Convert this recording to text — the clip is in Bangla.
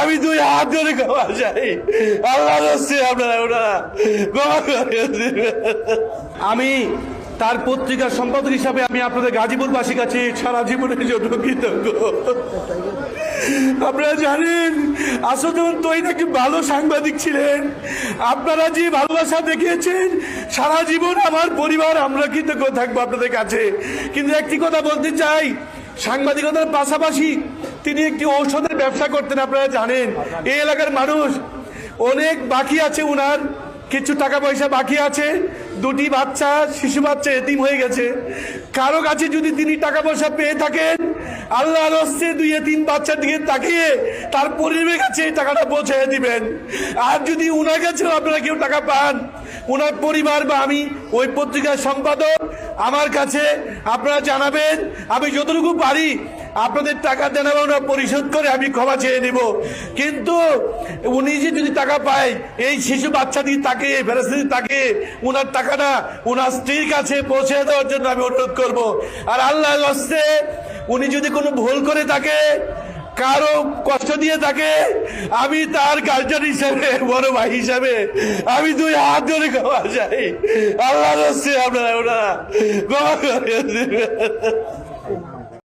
আমি দুই হাত ধরে ক্ষমা চাই। আল্লাহ আপনারা ওনারা। আমি তার পত্রিকার সম্পাদক হিসাবে আমি আপনাদের গাজীপুরবাসীর কাছে সারা জীবনের জন্য কৃতজ্ঞ। আপনারা জানেন আসদুন তৈ নাকি ভালো সাংবাদিক ছিলেন। আপনারা যে ভালোবাসা দেখিয়েছেন, সারা জীবন আমার পরিবার, আমরা কৃতজ্ঞ থাকব আপনাদের কাছে। কিন্তু একটি কথা বলতে চাই, সাংবাদিকতার পাশাপাশি তিনি একটি ঔষধের ব্যবসা করতেন, আপনারা জানেন। এই এলাকার মানুষ, অনেক বাকি আছে উনার, কিছু টাকা পয়সা বাকি আছে, দুটি বাচ্চা, শিশু বাচ্চা এতিম হয়ে গেছে। কারও কাছে যদি তিনি টাকা পয়সা পেয়ে থাকেন, আল্লাহর হস্তে দুই তিন বাচ্চার দিকে তাকিয়ে তার পরিবারের কাছে এই টাকাটা পৌঁছে দিবেন। আর যদি উনার কাছেও আপনারা কেউ টাকা পান ওনার পরিবার বা আমি ওই পত্রিকার সম্পাদক আমার কাছে আপনারা জানাবেন, আমি যতটুকু পারি আপনাদের টাকা জানাব না পরিশোধ করে আমি ক্ষমা চেয়ে নেব। কিন্তু উনি যে যদি টাকা পায়, এই শিশু বাচ্চা দিয়ে তাকে ফেরাস্তি তাকে, উনার টাকাটা উনার স্ত্রীর কাছে পৌঁছে দেওয়ার জন্য আমি অনুরোধ করব। আর আল্লাহ হস্তে উনি যদি কোনো ভুল করে থাকে কারও কষ্ট দিয়ে থাকে, আমি তার গার্জেন হিসাবে, বড় ভাই হিসাবে, আমি দুই হাত ধরে ক্ষমা চাই। আল্লাহ আপনারা ওনারা ক্ষমা করে